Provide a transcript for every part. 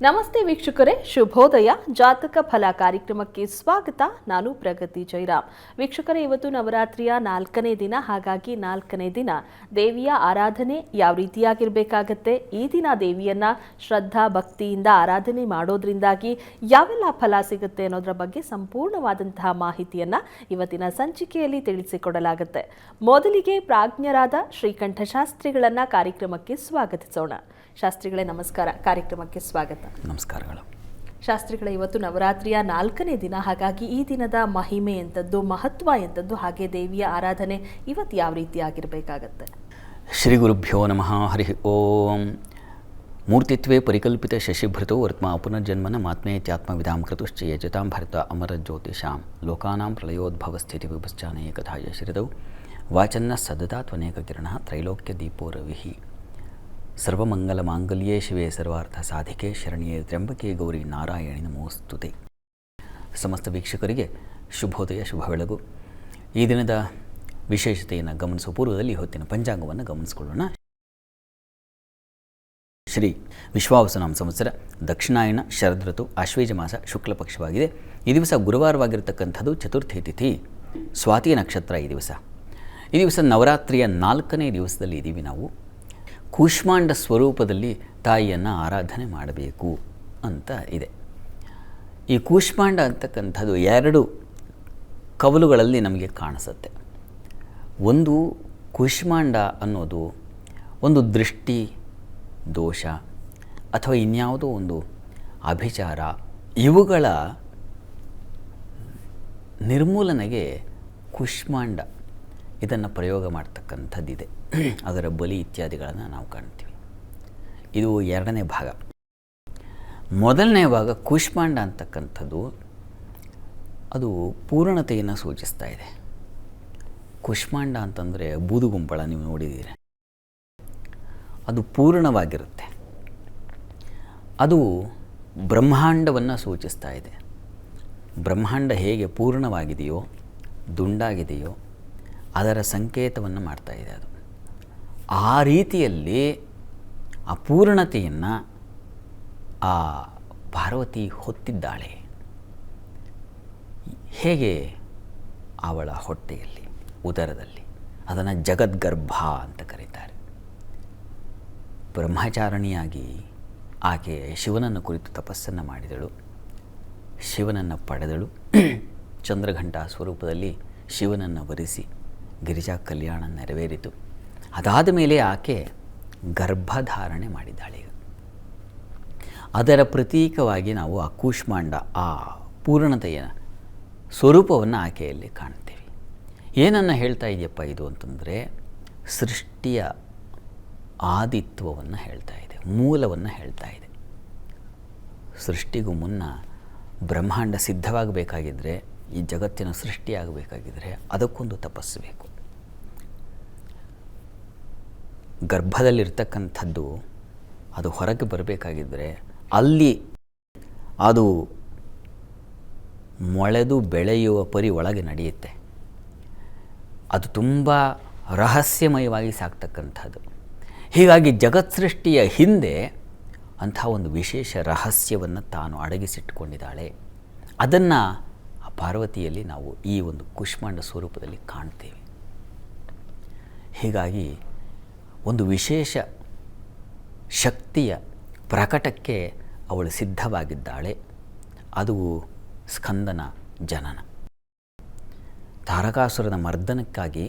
ನಮಸ್ತೆ ವೀಕ್ಷಕರೇ, ಶುಭೋದಯ. ಜಾತಕ ಫಲ ಕಾರ್ಯಕ್ರಮಕ್ಕೆ ಸ್ವಾಗತ. ನಾನು ಪ್ರಗತಿ ಜೈರಾಮ್ ವೀಕ್ಷಕರೇ, ಇವತ್ತು ನವರಾತ್ರಿಯ ನಾಲ್ಕನೇ ದಿನ. ಹಾಗಾಗಿ ನಾಲ್ಕನೇ ದಿನ ದೇವಿಯ ಆರಾಧನೆ ಯಾವ ರೀತಿಯಾಗಿರಬೇಕಾಗತ್ತೆ? ಈ ದಿನ ದೇವಿಯನ್ನ ಶ್ರದ್ಧಾ ಭಕ್ತಿಯಿಂದ ಆರಾಧನೆ ಮಾಡೋದ್ರಿಂದಾಗಿ ಯಾವೆಲ್ಲ ಫಲ ಸಿಗುತ್ತೆ ಅನ್ನೋದರ ಬಗ್ಗೆ ಸಂಪೂರ್ಣವಾದಂತಹ ಮಾಹಿತಿಯನ್ನ ಇವತ್ತಿನ ಸಂಚಿಕೆಯಲ್ಲಿ ತಿಳಿಸಿಕೊಡಲಾಗುತ್ತೆ. ಮೊದಲಿಗೆ ಪ್ರಾಜ್ಞರಾದ ಶ್ರೀಕಂಠಶಾಸ್ತ್ರಿಗಳನ್ನ ಕಾರ್ಯಕ್ರಮಕ್ಕೆ ಸ್ವಾಗತಿಸೋಣ. ಶಾಸ್ತ್ರಿಗಳೇ ನಮಸ್ಕಾರ. ಕಾರ್ಯಕ್ರಮಕ್ಕೆ ಸ್ವಾಗತ. ನಮಸ್ಕಾರಗಳು. ಶಾಸ್ತ್ರಿಗಳ ಇವತ್ತು ನವರಾತ್ರಿಯ ನಾಲ್ಕನೇ ದಿನ. ಹಾಗಾಗಿ ಈ ದಿನದ ಮಹಿಮೆ ಎಂಥದ್ದು ಮಹತ್ವ ಎಂಥದ್ದು ಹಾಗೆ ದೇವಿಯ ಆರಾಧನೆ ಇವತ್ತು ಯಾವ ರೀತಿ ಆಗಿರಬೇಕಾಗತ್ತೆ? ಶ್ರೀ ಗುರುಭ್ಯೋ ನಮಃ. ಹರಿ ಓಂ. ಮೂರ್ತಿತ್ವೇ ಪರಿಕಲ್ಪಿತ ಶಶಿಭೃತೋ ವರ್ತ್ಮ ಪುನರ್ಜನ್ಮನ ಮಾತ್ಮೇತ್ಯಾತ್ಮವಿಧಾಂ ಕೃತುಶ್ಚ ಯಜತಾಂ ಭರತ ಅಮರ ಜ್ಯೋತಿಷಾಂ. ಲೋಕಾನಾಂ ಪ್ರಳಯೋದ್ಭವ ಸ್ಥಿತಿ ವಿಭಶ್ಚಾನಯ ಕಥಾಯ ಶಿರದೌ. ವಾಚನ್ನ ಸದತಾತ್ವನೇಕ ಕಿರಣ ತ್ರೈಲೋಕ್ಯ ದೀಪೋ ರವಿಹಿ ಸರ್ವಮಂಗಲ ಮಾಂಗಲ್ಯೇ ಶಿವೆ ಸರ್ವಾರ್ಥ ಸಾಧಿಕೆ ಶರಣಿಯೇ ತ್ರ್ಯಂಬಕೆ ಗೌರಿ ನಾರಾಯಣಿ ನಮೋಸ್ತುತೆ. ಸಮಸ್ತ ವೀಕ್ಷಕರಿಗೆ ಶುಭೋದಯ, ಶುಭ ಬೆಳಗು. ಈ ದಿನದ ವಿಶೇಷತೆಯನ್ನು ಗಮನಿಸುವ ಪೂರ್ವದಲ್ಲಿ ಹೊತ್ತಿನ ಪಂಚಾಂಗವನ್ನು ಗಮನಿಸಿಕೊಳ್ಳೋಣ. ಶ್ರೀ ವಿಶ್ವಾವಸನಾಮ ಸಂವತ್ಸರ ದಕ್ಷಿಣಾಯನ ಶರದ್ ಋತು ಆಶ್ವೇಜ ಮಾಸ, ಶುಕ್ಲ ಪಕ್ಷವಾಗಿದೆ. ಈ ದಿವಸ ಗುರುವಾರವಾಗಿರತಕ್ಕಂಥದ್ದು ಚತುರ್ಥಿ ತಿಥಿ, ಸ್ವಾತಿ ನಕ್ಷತ್ರ ಈ ದಿವಸ. ಈ ದಿವಸ ನವರಾತ್ರಿಯ ನಾಲ್ಕನೇ ದಿವಸದಲ್ಲಿ ಇದ್ದೀವಿ ನಾವು. ಕೂಷ್ಮಾಂಡ ಸ್ವರೂಪದಲ್ಲಿ ತಾಯಿಯನ್ನು ಆರಾಧನೆ ಮಾಡಬೇಕು ಅಂತ ಇದೆ. ಈ ಕೂಷ್ಮಾಂಡ ಅಂತಕ್ಕಂಥದ್ದು ಎರಡು ಕವಲುಗಳಲ್ಲಿ ನಮಗೆ ಕಾಣಿಸುತ್ತೆ. ಒಂದು ಕೂಷ್ಮಾಂಡ ಅನ್ನೋದು ಒಂದು ದೃಷ್ಟಿ, ದೋಷ ಅಥವಾ ಇನ್ಯಾವುದೋ ಒಂದು ಅಭಿಚಾರ, ಇವುಗಳ ನಿರ್ಮೂಲನೆಗೆ ಕುಷ್ಮಾಂಡ ಇದನ್ನು ಪ್ರಯೋಗ ಮಾಡ್ತಕ್ಕಂಥದ್ದಿದೆ. ಅದರ ಬಲಿ ಇತ್ಯಾದಿಗಳನ್ನು ನಾವು ಕಾಣ್ತೀವಿ. ಇದು ಎರಡನೇ ಭಾಗ. ಮೊದಲನೇ ಭಾಗ ಕುಷ್ಮಾಂಡ ಅಂತಕ್ಕಂಥದ್ದು ಅದು ಪೂರ್ಣತೆಯನ್ನು ಸೂಚಿಸ್ತಾ ಇದೆ. ಕುಷ್ಮಾಂಡ ಅಂತಂದರೆ ಬೂದುಗುಂಪಳ ನೀವು ನೋಡಿದ್ದೀರಿ. ಅದು ಪೂರ್ಣವಾಗಿರುತ್ತೆ. ಅದು ಬ್ರಹ್ಮಾಂಡವನ್ನು ಸೂಚಿಸ್ತಾ ಇದೆ. ಬ್ರಹ್ಮಾಂಡ ಹೇಗೆ ಪೂರ್ಣವಾಗಿದೆಯೋ, ದುಂಡಾಗಿದೆಯೋ, ಅದರ ಸಂಕೇತವನ್ನು ಮಾಡ್ತಾ ಇದೆ ಅದು. ಆ ರೀತಿಯಲ್ಲಿ ಅಪೂರ್ಣತೆಯನ್ನು ಆ ಪಾರ್ವತಿ ಹೊತ್ತಿದ್ದಾಳೆ. ಹೇಗೆ ಅವಳ ಹೊಟ್ಟೆಯಲ್ಲಿ, ಉದರದಲ್ಲಿ? ಅದನ್ನು ಜಗದ್ಗರ್ಭ ಅಂತ ಕರೀತಾರೆ. ಬ್ರಹ್ಮಚಾರಣಿಯಾಗಿ ಆಕೆ ಶಿವನನ್ನು ಕುರಿತು ತಪಸ್ಸನ್ನು ಮಾಡಿದಳು. ಶಿವನನ್ನು ಪಡೆದಳು. ಚಂದ್ರಘಂಟ ಸ್ವರೂಪದಲ್ಲಿ ಶಿವನನ್ನು ವರಿಸಿ ಗಿರಿಜಾ ಕಲ್ಯಾಣ ನೆರವೇರಿತು. ಅದಾದ ಮೇಲೆ ಆಕೆ ಗರ್ಭಧಾರಣೆ ಮಾಡಿದ್ದಾಳೆ ಅದರ ಪ್ರತೀಕವಾಗಿ ನಾವು ಆ ಕೂಷ್ಮಾಂಡ ಆ ಪೂರ್ಣತೆಯ ಸ್ವರೂಪವನ್ನು ಆಕೆಯಲ್ಲಿ ಕಾಣ್ತೇವೆ ಏನನ್ನು ಹೇಳ್ತಾ ಇದೆಯಪ್ಪ ಇದು ಅಂತಂದರೆ ಸೃಷ್ಟಿಯ ಆದಿತ್ವವನ್ನು ಹೇಳ್ತಾ ಇದೆ, ಮೂಲವನ್ನು ಹೇಳ್ತಾ ಇದೆ. ಸೃಷ್ಟಿಗೂ ಮುನ್ನ ಬ್ರಹ್ಮಾಂಡ ಸಿದ್ಧವಾಗಬೇಕಾಗಿದ್ದರೆ ಈ ಜಗತ್ತಿನ ಸೃಷ್ಟಿಯಾಗಬೇಕಾಗಿದ್ದರೆ ಅದಕ್ಕೊಂದು ತಪಸ್ಸು ಬೇಕು. ಗರ್ಭದಲ್ಲಿರ್ತಕ್ಕಂಥದ್ದು ಅದು ಹೊರಗೆ ಬರಬೇಕಾಗಿದ್ದರೆ ಅಲ್ಲಿ ಅದು ಮೊಳೆದು ಬೆಳೆಯುವ ಪರಿ ಒಳಗೆ ನಡೆಯುತ್ತೆ. ಅದು ತುಂಬ ರಹಸ್ಯಮಯವಾಗಿ ಸಾಕ್ತಕ್ಕಂಥದ್ದು. ಹೀಗಾಗಿ ಜಗತ್ ಸೃಷ್ಟಿಯ ಹಿಂದೆ ಅಂಥ ಒಂದು ವಿಶೇಷ ರಹಸ್ಯವನ್ನು ತಾನು ಅಡಗಿಸಿಟ್ಟುಕೊಂಡಿದ್ದಾಳೆ ಅದನ್ನು ಆ ಪಾರ್ವತಿಯಲ್ಲಿ ನಾವು ಈ ಒಂದು ಕುಷ್ಮಾಂಡ ಸ್ವರೂಪದಲ್ಲಿ ಕಾಣ್ತೇವೆ. ಹೀಗಾಗಿ ಒಂದು ವಿಶೇಷ ಶಕ್ತಿಯ ಪ್ರಕಟಕ್ಕೆ ಅವಳು ಸಿದ್ಧವಾಗಿದ್ದಾಳೆ. ಅದು ಸ್ಕಂದನ ಜನನ. ತಾರಕಾಸುರನ ಮರ್ದನಕ್ಕಾಗಿ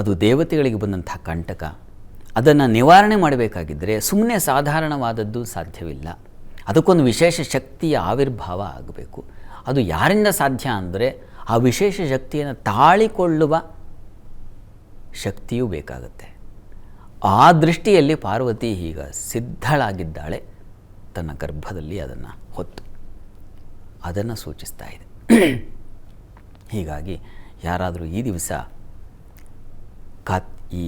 ಅದು ದೇವತೆಗಳಿಗೆ ಬಂದಂಥ ಕಂಟಕ, ಅದನ್ನು ನಿವಾರಣೆ ಮಾಡಬೇಕಾಗಿದ್ದರೆ ಸುಮ್ಮನೆ ಸಾಧಾರಣವಾದದ್ದು ಸಾಧ್ಯವಿಲ್ಲ. ಅದಕ್ಕೊಂದು ವಿಶೇಷ ಶಕ್ತಿಯ ಆವಿರ್ಭಾವ ಆಗಬೇಕು. ಅದು ಯಾರಿಂದ ಸಾಧ್ಯ ಅಂದರೆ ಆ ವಿಶೇಷ ಶಕ್ತಿಯನ್ನು ತಾಳಿಕೊಳ್ಳುವ ಶಕ್ತಿಯೂ ಬೇಕಾಗುತ್ತೆ. ಆ ದೃಷ್ಟಿಯಲ್ಲಿ ಪಾರ್ವತಿ ಈಗ ಸಿದ್ಧಳಾಗಿದ್ದಾಳೆ. ತನ್ನ ಗರ್ಭದಲ್ಲಿ ಅದನ್ನು ಹೊತ್ತು ಅದನ್ನು ಸೂಚಿಸ್ತಾ ಇದೆ. ಹೀಗಾಗಿ ಯಾರಾದರೂ ಈ ದಿವಸ ಕಾತ್ ಈ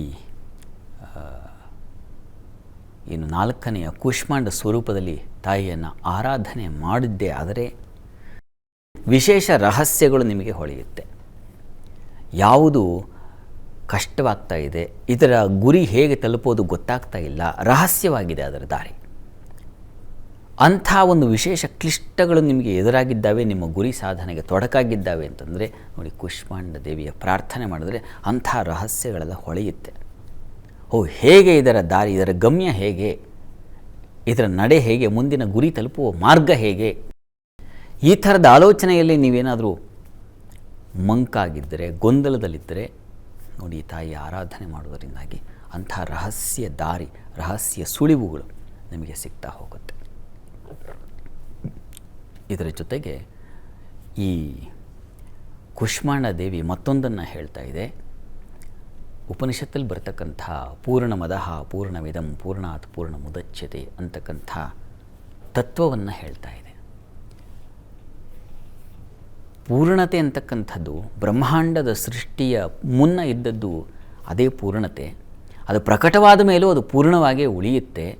ಏನು ನಾಲ್ಕನೆಯ ಕೂಷ್ಮಾಂಡ ಸ್ವರೂಪದಲ್ಲಿ ತಾಯಿಯನ್ನು ಆರಾಧನೆ ಮಾಡಿದ್ದೇ ಆದರೆ ವಿಶೇಷ ರಹಸ್ಯಗಳು ನಿಮಗೆ ಹೊಳೆಯುತ್ತೆ. ಯಾವುದು ಕಷ್ಟವಾಗ್ತಾ ಇದೆ. ಇದರ ಗುರಿ ಹೇಗೆ ತಲುಪೋದು ಗೊತ್ತಾಗ್ತಾ ಇಲ್ಲ. ರಹಸ್ಯವಾಗಿದೆ ಅದರ ದಾರಿ. ಅಂಥ ಒಂದು ವಿಶೇಷ ಕ್ಲಿಷ್ಟಗಳು ನಿಮಗೆ ಎದುರಾಗಿದ್ದಾವೆ, ನಿಮ್ಮ ಗುರಿ ಸಾಧನೆಗೆ ತೊಡಕಾಗಿದ್ದಾವೆ ಅಂತಂದರೆ, ನೋಡಿ ಕುಷ್ಮಾಂಡ ದೇವಿಯ ಪ್ರಾರ್ಥನೆ ಮಾಡಿದ್ರೆ ಅಂಥ ರಹಸ್ಯಗಳೆಲ್ಲ ಹೊಳೆಯುತ್ತೆ. ಓ, ಹೇಗೆ ಇದರ ದಾರಿ, ಇದರ ಗಮ್ಯ ಹೇಗೆ? ಇದರ ನಡೆ ಹೇಗೆ? ಮುಂದಿನ ಗುರಿ ತಲುಪುವ ಮಾರ್ಗ ಹೇಗೆ? ಈ ಥರದ ಆಲೋಚನೆಯಲ್ಲಿ ನೀವೇನಾದರೂ ಮಂಕಾಗಿದ್ದರೆ, ಗೊಂದಲದಲ್ಲಿದ್ದರೆ ನೋಡಿ ತಾಯಿ ಆರಾಧನೆ ಮಾಡುವುದರಿಂದಾಗಿ ಅಂಥ ರಹಸ್ಯ ದಾರಿ, ರಹಸ್ಯ ಸುಳಿವುಗಳು ನಿಮಗೆ ಸಿಗ್ತಾ ಹೋಗುತ್ತೆ. ಇದರ ಜೊತೆಗೆ ಈ ಕುಷ್ಮಾಂಡ ದೇವಿ ಮತ್ತೊಂದನ್ನು ಹೇಳ್ತಾ ಇದೆ. ಉಪನಿಷತ್ತಲ್ಲಿ ಬರ್ತಕ್ಕಂಥ ಪೂರ್ಣ ಮದಃ ಪೂರ್ಣವಿದಂ ಪೂರ್ಣಾತ್ ಪೂರ್ಣ ಮುದಚ್ಯತೆ ಅಂತಕ್ಕಂಥ ತತ್ವವನ್ನು ಹೇಳ್ತಾ ಇದೆ. ಪೂರ್ಣತೆ ಅಂತಕ್ಕಂಥದ್ದು, ಬ್ರಹ್ಮಾಂಡದ ಸೃಷ್ಟಿಯ ಮುನ್ನ ಇದ್ದದ್ದು ಅದೇ ಪೂರ್ಣತೆ. ಅದು ಪ್ರಕಟವಾದ ಮೇಲೂ ಅದು ಪೂರ್ಣವಾಗೇ ಉಳಿಯುತ್ತೆ.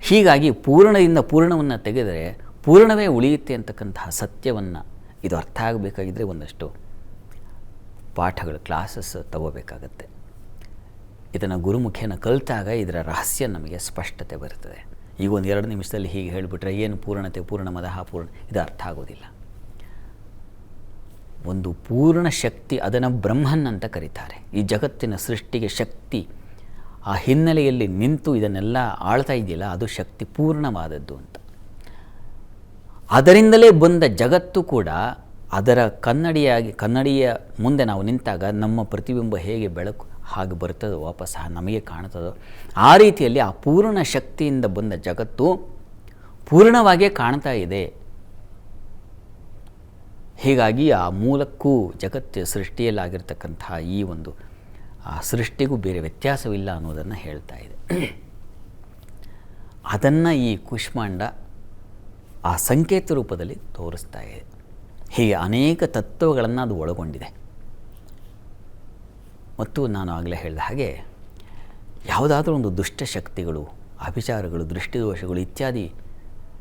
ಹೀಗಾಗಿ ಪೂರ್ಣದಿಂದ ಪೂರ್ಣವನ್ನು ತೆಗೆದರೆ ಪೂರ್ಣವೇ ಉಳಿಯುತ್ತೆ ಅಂತಕ್ಕಂತಹ ಸತ್ಯವನ್ನು ಇದು ಅರ್ಥ ಆಗಬೇಕಾಗಿದ್ದರೆ ಒಂದಷ್ಟು ಪಾಠಗಳು, ಕ್ಲಾಸಸ್ ತಗೋಬೇಕಾಗತ್ತೆ. ಇದನ್ನು ಗುರುಮುಖಿಯನ್ನು ಕಲಿತಾಗ ಇದರ ರಹಸ್ಯ ನಮಗೆ ಸ್ಪಷ್ಟತೆ ಬರುತ್ತದೆ ಈಗ ಒಂದು ಎರಡು ನಿಮಿಷದಲ್ಲಿ ಹೀಗೆ ಹೇಳಿಬಿಟ್ರೆ ಏನು ಪೂರ್ಣತೆ, ಪೂರ್ಣ ಮದಹ ಪೂರ್ಣ ಇದು ಅರ್ಥ ಆಗೋದಿಲ್ಲ. ಒಂದು ಪೂರ್ಣ ಶಕ್ತಿ ಅದನ್ನು ಬ್ರಹ್ಮನ್ ಅಂತ ಕರೀತಾರೆ. ಈ ಜಗತ್ತಿನ ಸೃಷ್ಟಿಗೆ ಶಕ್ತಿ. ಆ ಹಿನ್ನೆಲೆಯಲ್ಲಿ ನಿಂತು ಇದನ್ನೆಲ್ಲ ಆಳ್ತಾ ಇದೆಯಲ್ಲ, ಅದು ಶಕ್ತಿ ಪೂರ್ಣವಾದದ್ದು ಅಂತ. ಅದರಿಂದಲೇ ಬಂದ ಜಗತ್ತು ಕೂಡ ಅದರ ಕನ್ನಡಿಯಾಗಿ, ಕನ್ನಡಿಯ ಮುಂದೆ ನಾವು ನಿಂತಾಗ ನಮ್ಮ ಪ್ರತಿಬಿಂಬ ಹೇಗೆ ಬೆಳಕು ಹಾಗೆ ಬರ್ತದೋ ವಾಪಸ್ ನಮಗೆ ಕಾಣ್ತದೋ ಆ ರೀತಿಯಲ್ಲಿ ಆ ಪೂರ್ಣ ಶಕ್ತಿಯಿಂದ ಬಂದ ಜಗತ್ತು ಪೂರ್ಣವಾಗೇ ಕಾಣ್ತಾ ಇದೆ. ಹೀಗಾಗಿ ಆ ಮೂಲಕ್ಕೂ ಜಗತ್ತು ಸೃಷ್ಟಿಯಲ್ಲಾಗಿರ್ತಕ್ಕಂತಹ ಈ ಒಂದು, ಆ ಸೃಷ್ಟಿಗೂ ಬೇರೆ ವ್ಯತ್ಯಾಸವಿಲ್ಲ ಅನ್ನೋದನ್ನು ಹೇಳ್ತಾ ಇದೆ. ಅದನ್ನು ಈ ಕುಷ್ಮಾಂಡ ಆ ಸಂಕೇತ ರೂಪದಲ್ಲಿ ತೋರಿಸ್ತಾ ಇದೆ. ಹೀಗೆ ಅನೇಕ ತತ್ವಗಳನ್ನು ಅದು ಒಳಗೊಂಡಿದೆ. ಮತ್ತು ನಾನು ಆಗಲೇ ಹೇಳಿದ ಹಾಗೆ, ಯಾವುದಾದ್ರೂ ಒಂದು ದುಷ್ಟಶಕ್ತಿಗಳು ಅಭಿಚಾರಗಳು, ದೃಷ್ಟಿದೋಷಗಳು ಇತ್ಯಾದಿ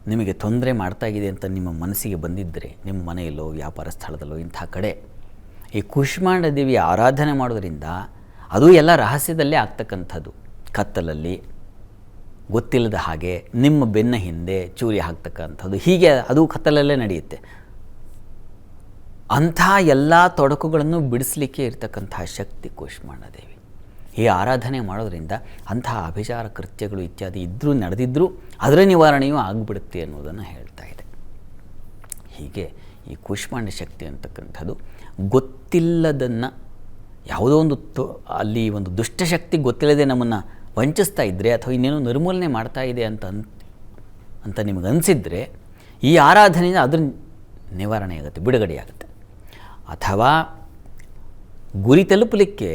ನಿಮಗೆ ತೊಂದರೆ ಮಾಡ್ತಾ ಇದೆ ಅಂತ ನಿಮ್ಮ ಮನಸ್ಸಿಗೆ ಬಂದಿದ್ದರೆ ನಿಮ್ಮ ಮನೆಯಲ್ಲೋ, ವ್ಯಾಪಾರ ಸ್ಥಳದಲ್ಲೋ ಇಂಥ ಕಡೆ ಈ ಕುಷ್ಮಾಂಡ ದೇವಿಯ ಆರಾಧನೆ ಮಾಡೋದರಿಂದ ಅದು ಎಲ್ಲ ರಹಸ್ಯದಲ್ಲೇ ಆಗ್ತಕ್ಕಂಥದ್ದು. ಕತ್ತಲಲ್ಲಿ, ಗೊತ್ತಿಲ್ಲದ ಹಾಗೆ ನಿಮ್ಮ ಬೆನ್ನ ಹಿಂದೆ ಚೂರಿ ಹಾಕ್ತಕ್ಕಂಥದ್ದು. ಹೀಗೆ ಅದು ಕತ್ತಲಲ್ಲೇ ನಡೆಯುತ್ತೆ. ಅಂಥ ಎಲ್ಲ ತೊಡಕುಗಳನ್ನು ಬಿಡಿಸಲಿಕ್ಕೆ ಇರತಕ್ಕಂತಹ ಶಕ್ತಿ ಕುಷ್ಮಾಂಡ ದೇವಿ. ಈ ಆರಾಧನೆ ಮಾಡೋದರಿಂದ ಅಂತಹ ಅಭಿಚಾರ ಕೃತ್ಯಗಳು ಇತ್ಯಾದಿ ಇದ್ದರೂ ನಡೆದಿದ್ದರೂ ಅದರ ನಿವಾರಣೆಯೂ ಆಗಿಬಿಡುತ್ತೆ ಅನ್ನೋದನ್ನು ಹೇಳ್ತಾ ಇದೆ. ಹೀಗೆ ಈ ಕೂಷ್ಮಾಂಡ ಶಕ್ತಿ ಅಂತಕ್ಕಂಥದ್ದು ಗೊತ್ತಿಲ್ಲದನ್ನು ಯಾವುದೋ ಒಂದು ಅಲ್ಲಿ ಒಂದು ದುಷ್ಟಶಕ್ತಿ ಗೊತ್ತಿಲ್ಲದೆ ನಮ್ಮನ್ನು ವಂಚಿಸ್ತಾ ಇದ್ದರೆ ಅಥವಾ ಇನ್ನೇನೋ ನಿರ್ಮೂಲನೆ ಮಾಡ್ತಾ ಇದೆ ಅಂತ ಅಂತ ನಿಮಗೆ ಅನಿಸಿದರೆ ಈ ಆರಾಧನೆಯಿಂದ ಅದ್ರ ನಿವಾರಣೆ ಆಗುತ್ತೆ, ಬಿಡುಗಡೆಯಾಗುತ್ತೆ. ಅಥವಾ ಗುರಿ ತಲುಪಲಿಕ್ಕೆ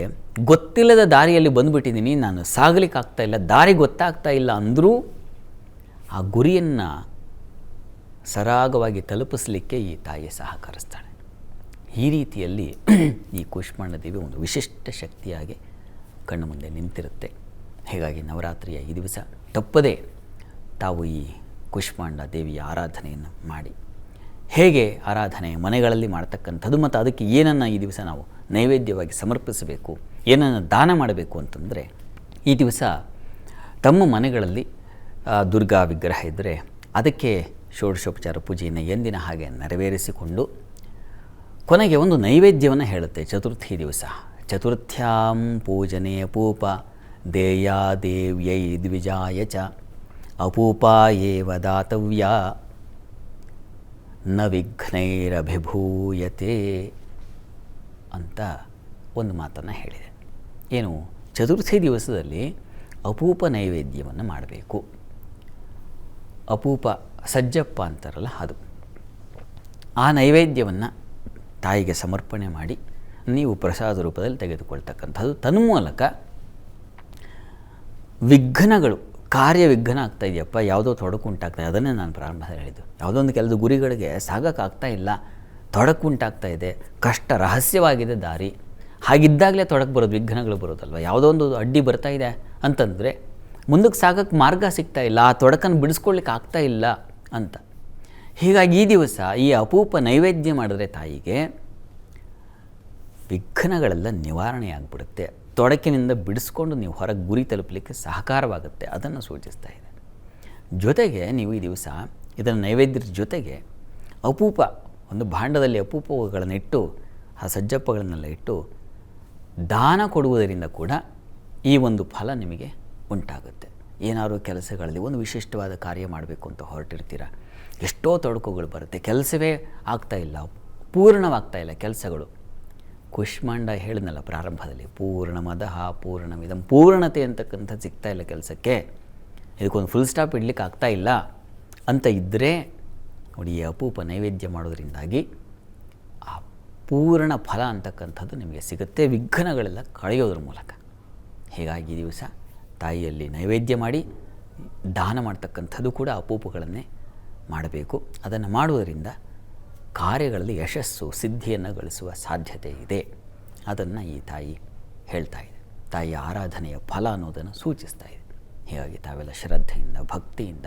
ಗೊತ್ತಿಲ್ಲದ ದಾರಿಯಲ್ಲಿ ಬಂದುಬಿಟ್ಟಿದ್ದೀನಿ. ನಾನು ಸಾಗಲಿಕ್ಕೆ ಆಗ್ತಾ ಇಲ್ಲ. ದಾರಿ ಗೊತ್ತಾಗ್ತಾ ಇಲ್ಲ ಅಂದರೂ ಆ ಗುರಿಯನ್ನು ಸರಾಗವಾಗಿ ತಲುಪಿಸಲಿಕ್ಕೆ ಈ ತಾಯಿ ಸಹಕರಿಸ್ತಾಳೆ. ಈ ರೀತಿಯಲ್ಲಿ ಈ ಕೂಷ್ಮಾಂಡ ದೇವಿ ಒಂದು ವಿಶಿಷ್ಟ ಶಕ್ತಿಯಾಗಿ ಕಣ್ಣು ಮುಂದೆ ನಿಂತಿರುತ್ತೆ. ಹೀಗಾಗಿ ನವರಾತ್ರಿಯ ಈ ದಿವಸ ತಪ್ಪದೇ ತಾವು ಈ ಕುಷ್ಮಾಂಡ ದೇವಿಯ ಆರಾಧನೆಯನ್ನು ಮಾಡಿ. ಹೇಗೆ ಆರಾಧನೆ ಮನೆಗಳಲ್ಲಿ ಮಾಡ್ತಕ್ಕಂಥದ್ದು ಮತ್ತು ಅದಕ್ಕೆ ಏನನ್ನು ಈ ದಿವಸ ನಾವು ನೈವೇದ್ಯವಾಗಿ ಸಮರ್ಪಿಸಬೇಕು ಏನನ್ನು ದಾನ ಮಾಡಬೇಕು ಅಂತಂದರೆ ಈ ದಿವಸ ತಮ್ಮ ಮನೆಗಳಲ್ಲಿ ದುರ್ಗಾ ವಿಗ್ರಹ ಇದ್ದರೆ ಅದಕ್ಕೆ ಷೋಡಶೋಪಚಾರ ಪೂಜೆಯನ್ನು ಎಂದಿನ ಹಾಗೆ ನೆರವೇರಿಸಿಕೊಂಡು ಕೊನೆಗೆ ಒಂದು ನೈವೇದ್ಯವನ್ನು ಹೇಳುತ್ತೆ. ಚತುರ್ಥಿ ದಿವಸ. ಚತುರ್ಥ್ಯಾಂ ಪೂಜನೆ ಅಪೂಪ, ದೇಯಾ ದೇವ್ಯೈ ದ್ವಿಜಾಯ ಚ ಏವ ದಾತವ್ಯ, ನ ವಿಘ್ನೈರಭಿಭೂಯತೆ ಅಂತ ಒಂದು ಮಾತನ್ನು ಹೇಳಿದೆ. ಏನು ಚತುರ್ಥಿ ದಿವಸದಲ್ಲಿ ಅಪೂಪ ನೈವೇದ್ಯವನ್ನು ಮಾಡಬೇಕು. ಅಪೂಪ ಸಜ್ಜಪ್ಪ ಅಂತಾರಲ್ಲ ಅದು. ಆ ನೈವೇದ್ಯವನ್ನು ತಾಯಿಗೆ ಸಮರ್ಪಣೆ ಮಾಡಿ ನೀವು ಪ್ರಸಾದ ರೂಪದಲ್ಲಿ ತೆಗೆದುಕೊಳ್ತಕ್ಕಂಥದ್ದು. ತನ್ಮೂಲಕ ವಿಘ್ನಗಳು, ಕಾರ್ಯ ವಿಘ್ನ ಆಗ್ತಾ ಇದೆಯಪ್ಪ, ಯಾವುದೋ ತೊಡಕು ಇದೆ. ಅದನ್ನೇ ನಾನು ಪ್ರಾರಂಭದಲ್ಲಿ ಹೇಳಿದ್ದು. ಯಾವುದೋ ಒಂದು ಕೆಲವು ಗುರಿಗಳಿಗೆ ಸಾಗಕ್ಕಾಗ್ತಾ ಇಲ್ಲ. ತೊಡಕು ಉಂಟಾಗ್ತಾ ಇದೆ. ಕಷ್ಟ, ರಹಸ್ಯವಾಗಿದೆ ದಾರಿ. ಹಾಗಿದ್ದಾಗಲೇ ತೊಡಕು ಬರೋದು, ವಿಘ್ನಗಳು ಬರೋದಲ್ವ? ಯಾವುದೋ ಒಂದು ಅಡ್ಡಿ ಬರ್ತಾ ಇದೆ ಅಂತಂದರೆ, ಮುಂದಕ್ಕೆ ಸಾಗಕ್ಕೆ ಮಾರ್ಗ ಸಿಗ್ತಾ ಇಲ್ಲ, ಆ ತೊಡಕನ್ನು ಬಿಡಿಸ್ಕೊಳ್ಳಿಕ್ಕೆ ಆಗ್ತಾ ಇಲ್ಲ ಅಂತ. ಹೀಗಾಗಿ ಈ ದಿವಸ ಈ ಅಪೂಪ ನೈವೇದ್ಯ ಮಾಡಿದ್ರೆ ತಾಯಿಗೆ ವಿಘ್ನಗಳೆಲ್ಲ ನಿವಾರಣೆ ಆಗಿಬಿಡುತ್ತೆ ತೊಡಕಿನಿಂದ ಬಿಡಿಸ್ಕೊಂಡು ನೀವು ಹೊರಗೆ ಗುರಿ ತಲುಪಲಿಕ್ಕೆ ಸಹಕಾರವಾಗುತ್ತೆ, ಅದನ್ನು ಸೂಚಿಸ್ತಾ ಇದೆ. ಜೊತೆಗೆ ನೀವು ಈ ದಿವಸ ಇದರ ನೈವೇದ್ಯದ ಜೊತೆಗೆ ಅಪೂಪ, ಒಂದು ಭಾಂಡದಲ್ಲಿ ಅಪೂಪಗಳನ್ನು ಇಟ್ಟು, ಆ ಸಜ್ಜಪ್ಪಗಳನ್ನೆಲ್ಲ ಇಟ್ಟು ದಾನ ಕೊಡುವುದರಿಂದ ಕೂಡ ಈ ಒಂದು ಫಲ ನಿಮಗೆ ಉಂಟಾಗುತ್ತೆ. ಏನಾದರೂ ಕೆಲಸಗಳಲ್ಲಿ ಒಂದು ವಿಶಿಷ್ಟವಾದ ಕಾರ್ಯ ಮಾಡಬೇಕು ಅಂತ ಹೊರಟಿರ್ತೀರ, ಎಷ್ಟೋ ತೊಡಕುಗಳು ಬರುತ್ತೆ. ಕೆಲಸವೇ ಆಗ್ತಾ ಇಲ್ಲ, ಪೂರ್ಣವಾಗ್ತಾ ಇಲ್ಲ ಕೆಲಸಗಳು. ಕುಷ್ಮಾಂಡ ಹೇಳಿದ್ನಲ್ಲ ಪ್ರಾರಂಭದಲ್ಲಿ ಪೂರ್ಣಮದಃ ಪೂರ್ಣಮಿದಂ ಪೂರ್ಣತೆ ಅಂತಕ್ಕಂಥ ಸಿಗ್ತಾ ಇಲ್ಲ ಕೆಲಸಕ್ಕೆ. ಇದಕ್ಕೊಂದು ಫುಲ್ ಸ್ಟಾಪ್ ಇಡ್ಲಿಕ್ಕೆ ಆಗ್ತಾ ಇಲ್ಲ ಅಂತ ಇದ್ದರೆ ನೋಡಿ ಅಪೂಪ ನೈವೇದ್ಯ ಮಾಡೋದ್ರಿಂದಾಗಿ ಪೂರ್ಣ ಫಲ ಅಂತಕ್ಕಂಥದ್ದು ನಿಮಗೆ ಸಿಗುತ್ತೆ. ವಿಘ್ನಗಳೆಲ್ಲ ಕಳೆಯೋದ್ರ ಮೂಲಕ. ಹೀಗಾಗಿ ದಿವಸ ತಾಯಿಯಲ್ಲಿ ನೈವೇದ್ಯ ಮಾಡಿ, ದಾನ ಮಾಡ್ತಕ್ಕಂಥದ್ದು ಕೂಡ ಅಪೂಪಗಳನ್ನೇ ಮಾಡಬೇಕು. ಅದನ್ನು ಮಾಡುವುದರಿಂದ ಕಾರ್ಯಗಳಲ್ಲಿ ಯಶಸ್ಸು, ಸಿದ್ಧಿಯನ್ನು ಗಳಿಸುವ ಸಾಧ್ಯತೆ ಇದೆ. ಅದನ್ನು ಈ ತಾಯಿ ಹೇಳ್ತಾ ಇದೆ. ತಾಯಿಯ ಆರಾಧನೆಯ ಫಲ ಅನ್ನೋದನ್ನು ಸೂಚಿಸ್ತಾ ಇದೆ. ಹೀಗಾಗಿ ತಾವೆಲ್ಲ ಶ್ರದ್ಧೆಯಿಂದ, ಭಕ್ತಿಯಿಂದ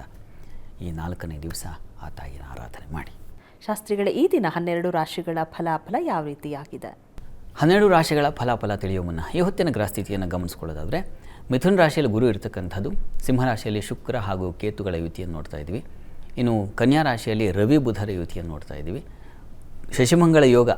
ಈ ನಾಲ್ಕನೇ ದಿವಸ ಆ ತಾಯಿನ ಆರಾಧನೆ ಮಾಡಿ. ಶಾಸ್ತ್ರಿಗಳ ಈ ದಿನ ಹನ್ನೆರಡು ರಾಶಿಗಳ ಫಲಾಫಲ ಯಾವ ರೀತಿಯಾಗಿದೆ? ಹನ್ನೆರಡು ರಾಶಿಗಳ ಫಲಾಫಲ ತಿಳಿಯೋ ಮುನ್ನ ಈ ಹೊತ್ತಿನ ಗ್ರಹಸ್ಥಿತಿಯನ್ನು ಗಮನಿಸ್ಕೊಳ್ಳೋದಾದರೆ, ಮಿಥುನ ರಾಶಿಯಲ್ಲಿ ಗುರು ಇರತಕ್ಕಂಥದ್ದು ಸಿಂಹರಾಶಿಯಲ್ಲಿ ಶುಕ್ರ ಹಾಗೂ ಕೇತುಗಳ ಯುತಿಯನ್ನು ನೋಡ್ತಾ ಇದ್ವಿ ಇನ್ನು ಕನ್ಯಾ ರಾಶಿಯಲ್ಲಿ ರವಿ ಬುಧರ ಯುತಿಯನ್ನು ನೋಡ್ತಾ ಇದ್ದೀವಿ. ಶಶಿಮಂಗಳ ಯೋಗ,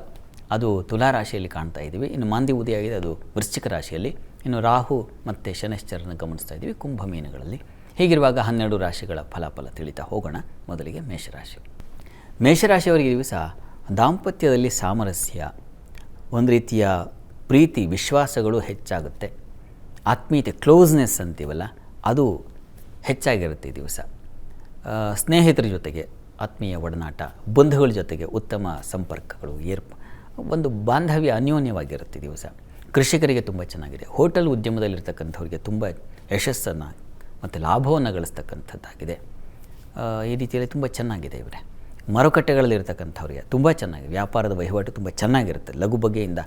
ಅದು ತುಲಾ ರಾಶಿಯಲ್ಲಿ ಕಾಣ್ತಾ ಇದ್ದೀವಿ. ಇನ್ನು ಮಾಂದಿ ಉದಯಾಗಿದೆ, ಅದು ವೃಶ್ಚಿಕ ರಾಶಿಯಲ್ಲಿ. ಇನ್ನು ರಾಹು ಮತ್ತು ಶನಶ್ಚರನ ಗಮನಿಸ್ತಾ ಇದ್ದೀವಿ ಕುಂಭ ಮೀನುಗಳಲ್ಲಿ. ಹೀಗಿರುವಾಗ ಹನ್ನೆರಡು ರಾಶಿಗಳ ಫಲಾಫಲ ತಿಳಿತಾ ಹೋಗೋಣ. ಮೊದಲಿಗೆ ಮೇಷರಾಶಿ. ಮೇಷರಾಶಿಯವರಿಗೆ ದಿವಸ ದಾಂಪತ್ಯದಲ್ಲಿ ಸಾಮರಸ್ಯ. ಒಂದು ರೀತಿಯ ಪ್ರೀತಿ, ವಿಶ್ವಾಸಗಳು ಹೆಚ್ಚಾಗುತ್ತೆ. ಆತ್ಮೀಯತೆ, ಕ್ಲೋಸ್ನೆಸ್ ಅಂತೀವಲ್ಲ, ಅದು ಹೆಚ್ಚಾಗಿರುತ್ತೆ ಈ ದಿವಸ. ಸ್ನೇಹಿತರ ಜೊತೆಗೆ ಆತ್ಮೀಯ ಒಡನಾಟ, ಬಂಧುಗಳ ಜೊತೆಗೆ ಉತ್ತಮ ಸಂಪರ್ಕಗಳು ಏರ್ಪ, ಒಂದು ಬಾಂಧವ್ಯ ಅನ್ಯೋನ್ಯವಾಗಿರುತ್ತೆ ದಿವಸ. ಕೃಷಿಕರಿಗೆ ತುಂಬ ಚೆನ್ನಾಗಿದೆ. ಹೋಟೆಲ್ ಉದ್ಯಮದಲ್ಲಿರ್ತಕ್ಕಂಥವ್ರಿಗೆ ತುಂಬ ಯಶಸ್ಸನ್ನು ಮತ್ತು ಲಾಭವನ್ನು ಗಳಿಸ್ತಕ್ಕಂಥದ್ದಾಗಿದೆ. ಈ ರೀತಿಯಲ್ಲಿ ತುಂಬ ಚೆನ್ನಾಗಿದೆ ಇವರೇ. ಮಾರುಕಟ್ಟೆಗಳಲ್ಲಿರ್ತಕ್ಕಂಥವ್ರಿಗೆ ತುಂಬ ಚೆನ್ನಾಗಿ ವ್ಯಾಪಾರದ ವಹಿವಾಟು ತುಂಬ ಚೆನ್ನಾಗಿರುತ್ತೆ. ಲಘು ಬಗೆಯಿಂದ,